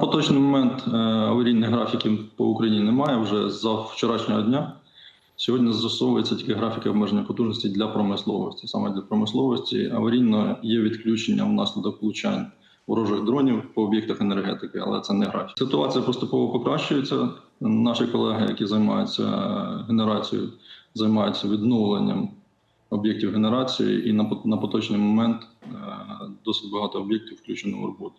поточний момент е, аварійних графіків по Україні немає вже з вчорашнього дня. Сьогодні застосовується тільки графіки обмеження потужності для промисловості. Саме для промисловості аварійно є відключення внаслідок влучань ворожих дронів по об'єктах енергетики, але це не графік. Ситуація поступово покращується. Наші колеги, які займаються генерацією, займаються відновленням об'єктів генерації, і на пот- поточний момент е, досить багато об'єктів включено в роботу.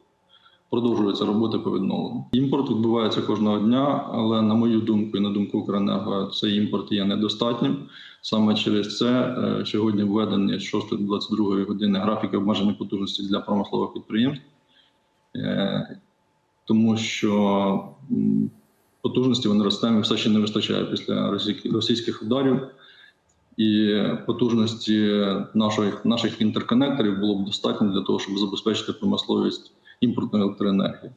Продовжуються роботи по відновленню. Імпорт відбувається кожного дня, але на мою думку і на думку Укренерго, цей імпорт є недостатнім. Саме через це е, сьогодні введені з 6 до 22 години графіки обмеження потужності для промислових підприємств, Е, тому що потужності в енергосистемі все ще не вистачає після російських ударів. І потужності наших, наших інтерконекторів було б достатньо для того, щоб забезпечити промисловість імпортної електроенергії.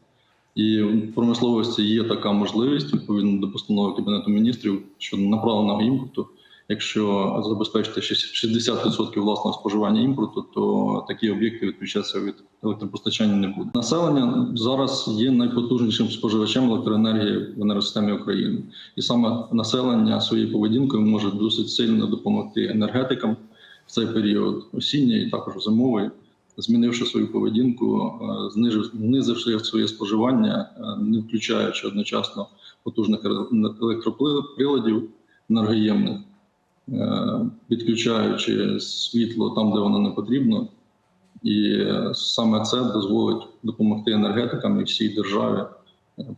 І в промисловості є така можливість відповідно до постанови Кабінету міністрів щодо направленого імпорту. Якщо забезпечити 60% власного споживання імпорту, то такі об'єкти відключатися від електропостачання не буде. Населення зараз є найпотужнішим споживачем електроенергії в енергосистемі України, і саме населення своєю поведінкою може досить сильно допомогти енергетикам в цей період осінній і також зимовий, змінивши свою поведінку, е, знизивши своє споживання, е, не включаючи одночасно потужних електроприладів енергоємних, е, відключаючи світло там, де воно не потрібно. І саме це дозволить допомогти енергетикам і всій державі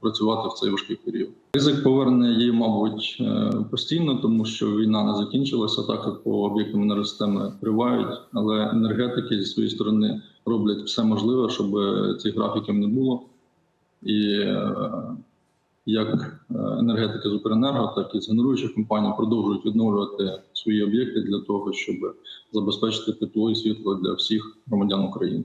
працювати в цей важкий період. Ризик повернення є, мабуть, е, постійно, тому що війна не закінчилася, атаки по об'єктам енергосистеми тривають, але енергетики зі своєї сторони роблять все можливе, щоб цих графіків не було. І е, як е, енергетики з Укренерго, так і з генеруючих компаній продовжують відновлювати свої об'єкти для того, щоб забезпечити тепло і світло для всіх громадян України.